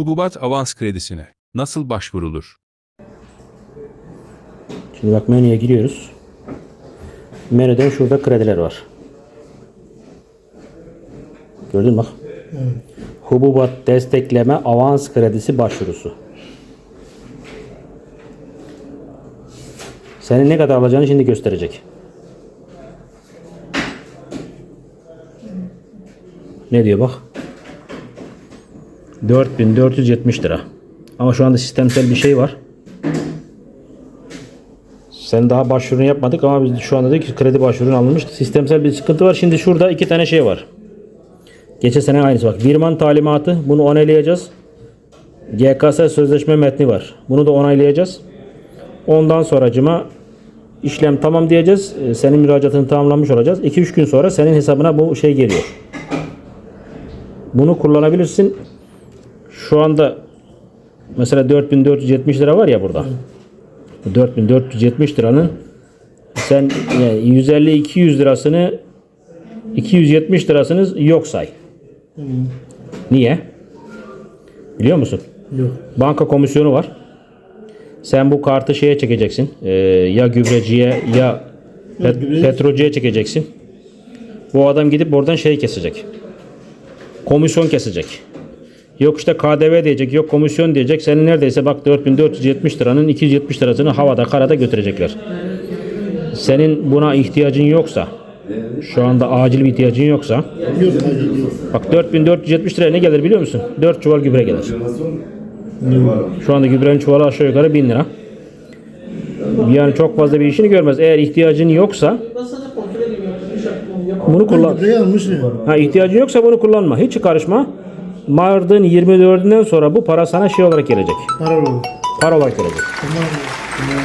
Hububat avans kredisine nasıl başvurulur? Şimdi bak menüye giriyoruz. Menüden şurada krediler var. Gördün mü bak. Hububat destekleme avans kredisi başvurusu. Senin ne kadar alacağını şimdi gösterecek. Ne diyor bak. 4470 lira. Ama şu anda sistemsel bir şey var. Sen daha başvurunu yapmadık ama biz şu anda da ki kredi başvurun alınmış. Sistemsel bir sıkıntı var. Şimdi şurada iki tane şey var. Geçen sene aynısı bak. Birman talimatı. Bunu onaylayacağız. GKS sözleşme metni var. Bunu da onaylayacağız. Ondan sonracıma işlem tamam diyeceğiz. Ee, Senin müracaatını tamamlamış olacağız. 2-3 gün sonra senin hesabına bu şey geliyor. Bunu kullanabilirsin. Şu anda mesela 4470 lira var ya burada. 4470 liranın sen yani 150-200 lirasını 270 lirasını yok say. Niye? Biliyor musun? Yok. Banka komisyonu var. Sen bu kartı şeye çekeceksin. Ee, ya gübreciye ya pet- gübreci. petrolcüye çekeceksin. Bu adam gidip oradan şey kesecek. Komisyon kesecek. Yok işte KDV diyecek, yok komisyon diyecek. Senin neredeyse bak 4470 liranın 270 lirasını havada karada götürecekler. Senin buna ihtiyacın yoksa, şu anda acil bir ihtiyacın yoksa, bak 4470 liraya ne gelir biliyor musun? 4 çuval gübre gelir. Şu anda gübrenin çuvalı aşağı yukarı 1000 lira. Yani çok fazla bir işini görmez. Eğer ihtiyacın yoksa bunu kullan. Ha ihtiyacın yoksa bunu kullanma. Hiç karışma. Mardın 24'ünden sonra bu para sana şey olarak gelecek. Para olur. Para olarak gelecek. Tamam. Tamam.